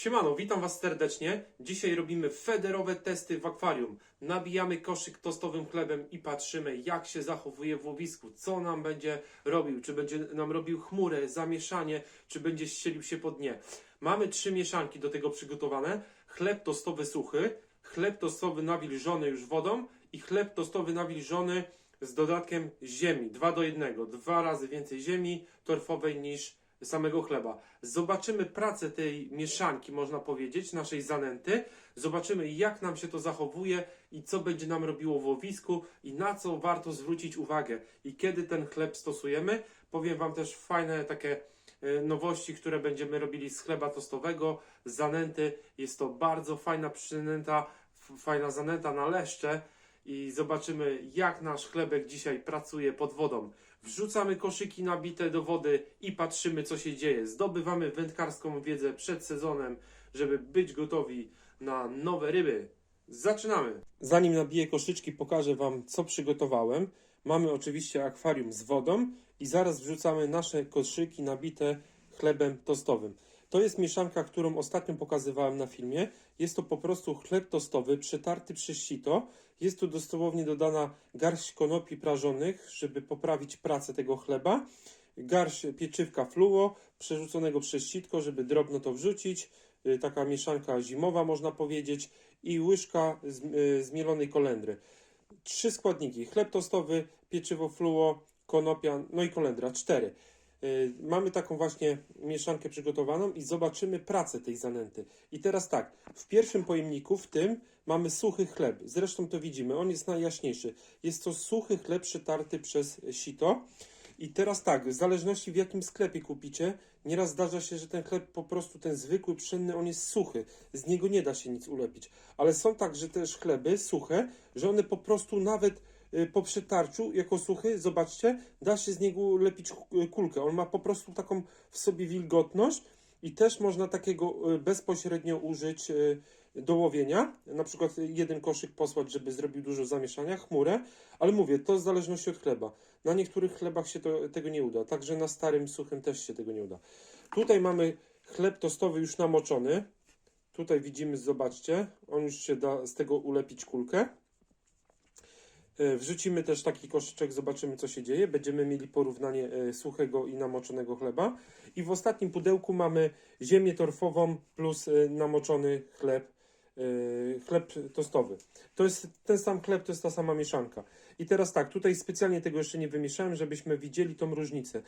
Siemano, witam Was serdecznie. Dzisiaj robimy federowe testy w akwarium. Nabijamy koszyk tostowym chlebem i patrzymy, jak się zachowuje w łowisku, co nam będzie robił, czy będzie nam robił chmurę, zamieszanie, czy będzie ścielił się po dnie. Mamy trzy mieszanki do tego przygotowane. Chleb tostowy suchy, chleb tostowy nawilżony już wodą i chleb tostowy nawilżony z dodatkiem ziemi. Dwa do jednego. Dwa razy więcej ziemi torfowej niż samego chleba. Zobaczymy pracę tej mieszanki, można powiedzieć, naszej zanęty. Zobaczymy, jak nam się to zachowuje i co będzie nam robiło w łowisku i na co warto zwrócić uwagę i kiedy ten chleb stosujemy. Powiem Wam też fajne takie e, nowości, które będziemy robili z chleba tostowego, z zanęty. Jest to bardzo fajna przynęta, fajna zanęta na leszcze i zobaczymy, jak nasz chlebek dzisiaj pracuje pod wodą. Wrzucamy koszyki nabite do wody i patrzymy, co się dzieje. Zdobywamy wędkarską wiedzę przed sezonem, żeby być gotowi na nowe ryby. Zaczynamy! Zanim nabiję koszyczki, pokażę Wam, co przygotowałem. Mamy oczywiście akwarium z wodą i zaraz wrzucamy nasze koszyki nabite chlebem tostowym. To jest mieszanka, którą ostatnio pokazywałem na filmie. Jest to po prostu chleb tostowy przetarty przez sito. Jest tu dosłownie dodana garść konopi prażonych, żeby poprawić pracę tego chleba. Garść pieczywka fluo, przerzuconego przez sitko, żeby drobno to wrzucić. Y, Taka mieszanka zimowa, można powiedzieć. I łyżka z- y, zmielonej kolendry. Trzy składniki. Chleb tostowy, pieczywo fluo, konopia, no i kolendra. Cztery. Y, Mamy taką właśnie mieszankę przygotowaną i zobaczymy pracę tej zanęty. I teraz tak, w pierwszym pojemniku, w tym mamy suchy chleb. Zresztą to widzimy, on jest najjaśniejszy. Jest to suchy chleb przetarty przez sito. I teraz tak, w zależności w jakim sklepie kupicie, nieraz zdarza się, że ten chleb po prostu, ten zwykły, pszenny, on jest suchy. Z niego nie da się nic ulepić. Ale są także też chleby suche, że one po prostu nawet po przetarciu, jako suchy, zobaczcie, da się z niego lepić ku- kulkę. On ma po prostu taką w sobie wilgotność i też można takiego y, bezpośrednio użyć y, do łowienia. Na przykład jeden koszyk posłać, żeby zrobił dużo zamieszania, chmurę, ale mówię, to w zależności od chleba. Na niektórych chlebach się to, tego nie uda, także na starym, suchym też się tego nie uda. Tutaj mamy chleb tostowy już namoczony. Tutaj widzimy, zobaczcie, on już się da z tego ulepić kulkę. E, Wrzucimy też taki koszyczek, zobaczymy co się dzieje. Będziemy mieli porównanie e, suchego i namoczonego chleba. I w ostatnim pudełku mamy ziemię torfową plus e, namoczony chleb, chleb tostowy. To jest ten sam chleb, to jest ta sama mieszanka. I teraz tak, tutaj specjalnie tego jeszcze nie wymieszałem, żebyśmy widzieli tą różnicę.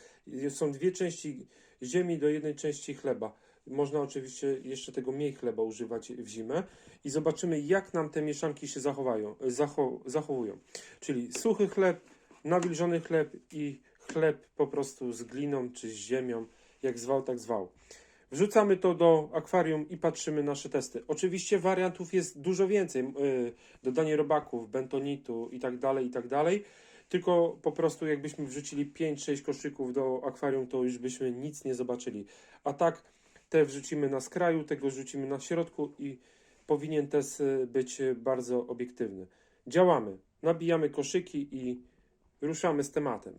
Są dwie części ziemi do jednej części chleba. Można oczywiście jeszcze tego mniej chleba używać w zimę i zobaczymy, jak nam te mieszanki się zachowają, zacho, zachowują. Czyli suchy chleb, nawilżony chleb i chleb po prostu z gliną czy z ziemią, jak zwał, tak zwał. Wrzucamy to do akwarium i patrzymy nasze testy. Oczywiście wariantów jest dużo więcej. Yy, dodanie robaków, bentonitu i tak dalej, i tak dalej. Tylko po prostu jakbyśmy wrzucili 5-6 koszyków do akwarium, to już byśmy nic nie zobaczyli. A tak te wrzucimy na skraju, tego wrzucimy na środku i powinien test y, być y, bardzo obiektywny. Działamy. Nabijamy koszyki i ruszamy z tematem.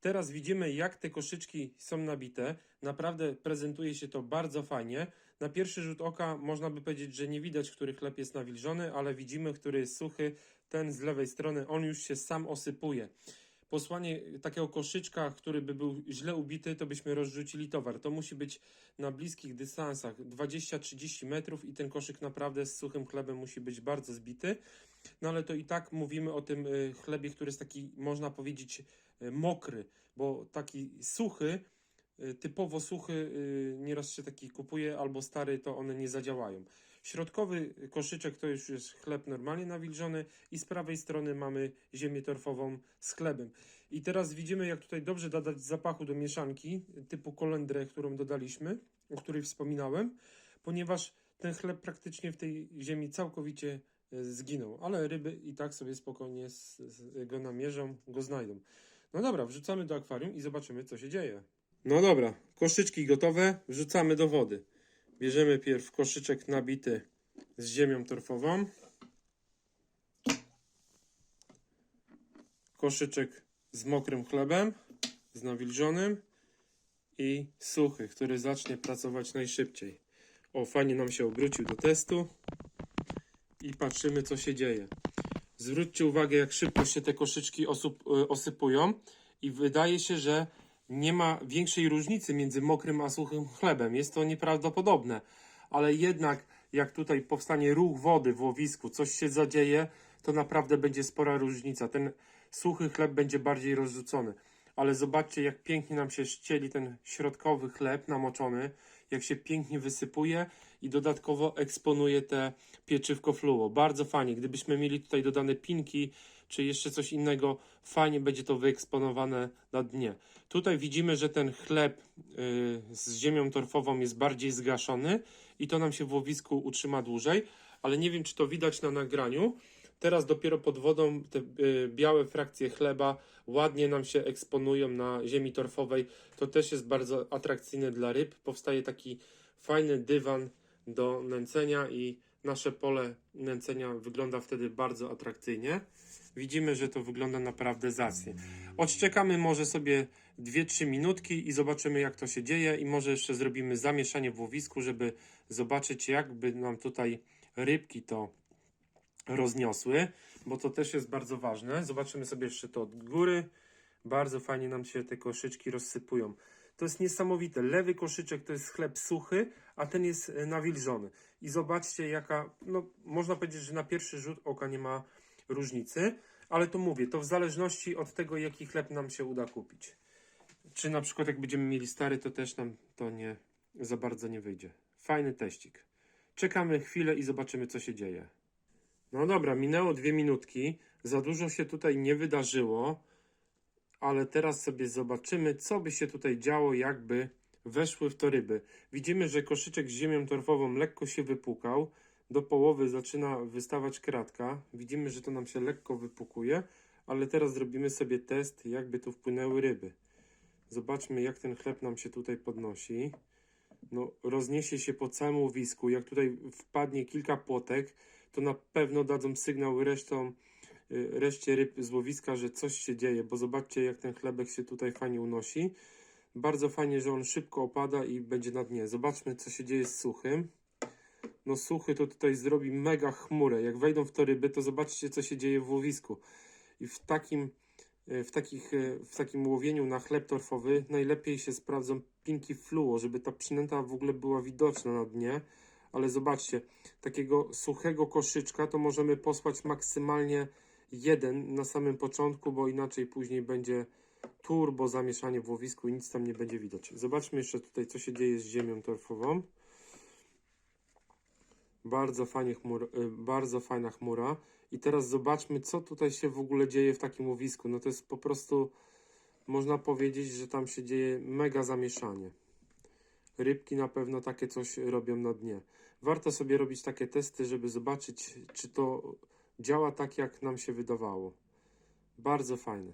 Teraz widzimy, jak te koszyczki są nabite. Naprawdę prezentuje się to bardzo fajnie. Na pierwszy rzut oka można by powiedzieć, że nie widać, który chleb jest nawilżony, ale widzimy, który jest suchy. Ten z lewej strony, on już się sam osypuje. Posłanie takiego koszyczka, który by był źle ubity, to byśmy rozrzucili towar. To musi być na bliskich dystansach 20-30 metrów i ten koszyk naprawdę z suchym chlebem musi być bardzo zbity. No ale to i tak mówimy o tym y, chlebie, który jest taki, można powiedzieć, mokry, bo taki suchy, y, typowo suchy, y, nieraz się taki kupuje, albo stary, to one nie zadziałają. Środkowy koszyczek to już jest chleb normalnie nawilżony i z prawej strony mamy ziemię torfową z chlebem. I teraz widzimy, jak tutaj dobrze dodać zapachu do mieszanki typu kolendrę, którą dodaliśmy, o której wspominałem, ponieważ ten chleb praktycznie w tej ziemi całkowicie zginął, ale ryby i tak sobie spokojnie go namierzą, go znajdą. No dobra, wrzucamy do akwarium i zobaczymy, co się dzieje. No dobra, koszyczki gotowe, wrzucamy do wody. Bierzemy pierw koszyczek nabity z ziemią torfową. Koszyczek z mokrym chlebem, z nawilżonym i suchy, który zacznie pracować najszybciej. O, fajnie nam się obrócił do testu i patrzymy, co się dzieje. Zwróćcie uwagę, jak szybko się te koszyczki osup, y, osypują i wydaje się, że nie ma większej różnicy między mokrym a suchym chlebem. Jest to nieprawdopodobne, ale jednak jak tutaj powstanie ruch wody w łowisku, coś się zadzieje, to naprawdę będzie spora różnica. Ten suchy chleb będzie bardziej rozrzucony. Ale zobaczcie, jak pięknie nam się ścieli ten środkowy chleb namoczony, jak się pięknie wysypuje i dodatkowo eksponuje te pieczywko fluo. Bardzo fajnie. Gdybyśmy mieli tutaj dodane pinki, czy jeszcze coś innego, fajnie będzie to wyeksponowane na dnie. Tutaj widzimy, że ten chleb y, z ziemią torfową jest bardziej zgaszony i to nam się w łowisku utrzyma dłużej, ale nie wiem, czy to widać na nagraniu. Teraz dopiero pod wodą te y, białe frakcje chleba ładnie nam się eksponują na ziemi torfowej. To też jest bardzo atrakcyjne dla ryb. Powstaje taki fajny dywan do nęcenia i nasze pole nęcenia wygląda wtedy bardzo atrakcyjnie. Widzimy, że to wygląda naprawdę zacnie. Odszczekamy może sobie 2-3 minutki i zobaczymy jak to się dzieje i może jeszcze zrobimy zamieszanie w łowisku, żeby zobaczyć jakby nam tutaj rybki to rozniosły, bo to też jest bardzo ważne. Zobaczymy sobie jeszcze to od góry. Bardzo fajnie nam się te koszyczki rozsypują. To jest niesamowite. Lewy koszyczek to jest chleb suchy, a ten jest e, nawilżony. I zobaczcie, jaka, no można powiedzieć, że na pierwszy rzut oka nie ma różnicy, ale to mówię, to w zależności od tego, jaki chleb nam się uda kupić. Czy na przykład jak będziemy mieli stary, to też nam to nie za bardzo nie wyjdzie. Fajny teścik. Czekamy chwilę i zobaczymy, co się dzieje. No dobra, minęło dwie minutki. Za dużo się tutaj nie wydarzyło, ale teraz sobie zobaczymy, co by się tutaj działo, jakby weszły w to ryby. Widzimy, że koszyczek z ziemią torfową lekko się wypukał. Do połowy zaczyna wystawać kratka. Widzimy, że to nam się lekko wypukuje, ale teraz zrobimy sobie test, jakby tu wpłynęły ryby. Zobaczmy, jak ten chleb nam się tutaj podnosi. No, rozniesie się po całym łowisku. Jak tutaj wpadnie kilka płotek, to na pewno dadzą sygnał resztą, y, reszcie ryb z łowiska, że coś się dzieje, bo zobaczcie, jak ten chlebek się tutaj fajnie unosi. Bardzo fajnie, że on szybko opada i będzie na dnie. Zobaczmy, co się dzieje z suchym. No suchy to tutaj zrobi mega chmurę. Jak wejdą w to ryby, to zobaczcie, co się dzieje w łowisku. I w takim, e, w takich, e, w takim łowieniu na chleb torfowy najlepiej się sprawdzą pinki fluo, żeby ta przynęta w ogóle była widoczna na dnie. Ale zobaczcie, takiego suchego koszyczka to możemy posłać maksymalnie jeden na samym początku, bo inaczej później będzie turbo zamieszanie w łowisku i nic tam nie będzie widać. Zobaczmy jeszcze tutaj, co się dzieje z ziemią torfową. Bardzo, fajnie chmur, y, bardzo fajna chmura. I teraz zobaczmy, co tutaj się w ogóle dzieje w takim łowisku. No to jest po prostu, można powiedzieć, że tam się dzieje mega zamieszanie. Rybki na pewno takie coś robią na dnie. Warto sobie robić takie testy, żeby zobaczyć, czy to działa tak, jak nam się wydawało. Bardzo fajne.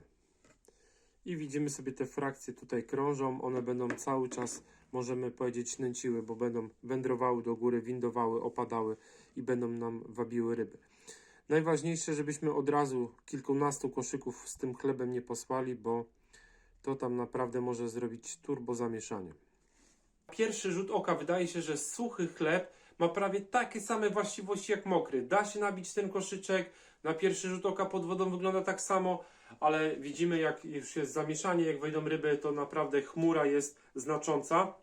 I widzimy sobie te frakcje tutaj krążą. One będą cały czas, możemy powiedzieć, nęciły, bo będą wędrowały do góry, windowały, opadały i będą nam wabiły ryby. Najważniejsze, żebyśmy od razu kilkunastu koszyków z tym chlebem nie posłali, bo to tam naprawdę może zrobić turbo zamieszanie. Pierwszy rzut oka wydaje się, że suchy chleb ma prawie takie same właściwości jak mokry. Da się nabić ten koszyczek, na pierwszy rzut oka pod wodą wygląda tak samo, ale widzimy jak już jest zamieszanie, jak wejdą ryby, to naprawdę chmura jest znacząca.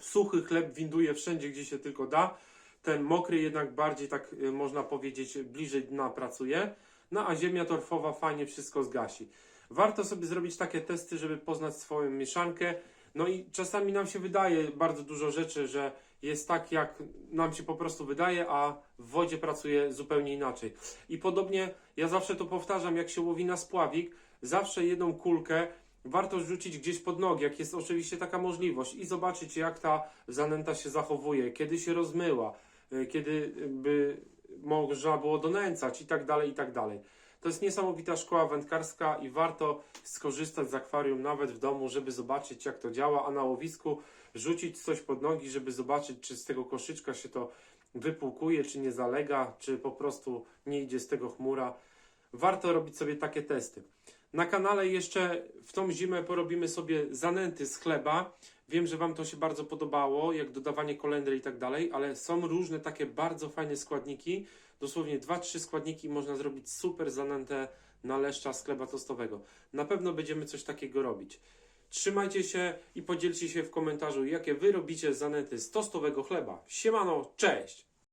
Suchy chleb winduje wszędzie, gdzie się tylko da. Ten mokry jednak bardziej, tak y, można powiedzieć, bliżej dna pracuje. No a ziemia torfowa fajnie wszystko zgasi. Warto sobie zrobić takie testy, żeby poznać swoją mieszankę. No i czasami nam się wydaje bardzo dużo rzeczy, że jest tak, jak nam się po prostu wydaje, a w wodzie pracuje zupełnie inaczej. I podobnie, ja zawsze to powtarzam, jak się łowi na spławik, zawsze jedną kulkę warto rzucić gdzieś pod nogi, jak jest oczywiście taka możliwość i zobaczyć, jak ta zanęta się zachowuje, kiedy się rozmyła, y, kiedy by można było donęcać i tak dalej, i tak dalej. To jest niesamowita szkoła wędkarska i warto skorzystać z akwarium nawet w domu, żeby zobaczyć jak to działa, a na łowisku rzucić coś pod nogi, żeby zobaczyć czy z tego koszyczka się to wypłukuje, czy nie zalega, czy po prostu nie idzie z tego chmura. Warto robić sobie takie testy. Na kanale jeszcze w tą zimę porobimy sobie zanęty z chleba. Wiem, że Wam to się bardzo podobało, jak dodawanie kolendry i tak dalej, ale są różne takie bardzo fajne składniki. Dosłownie 2-3 składniki i można zrobić super zanętę na leszcza z chleba tostowego. Na pewno będziemy coś takiego robić. Trzymajcie się i podzielcie się w komentarzu, jakie Wy robicie zanęty z tostowego chleba. Siemano, cześć!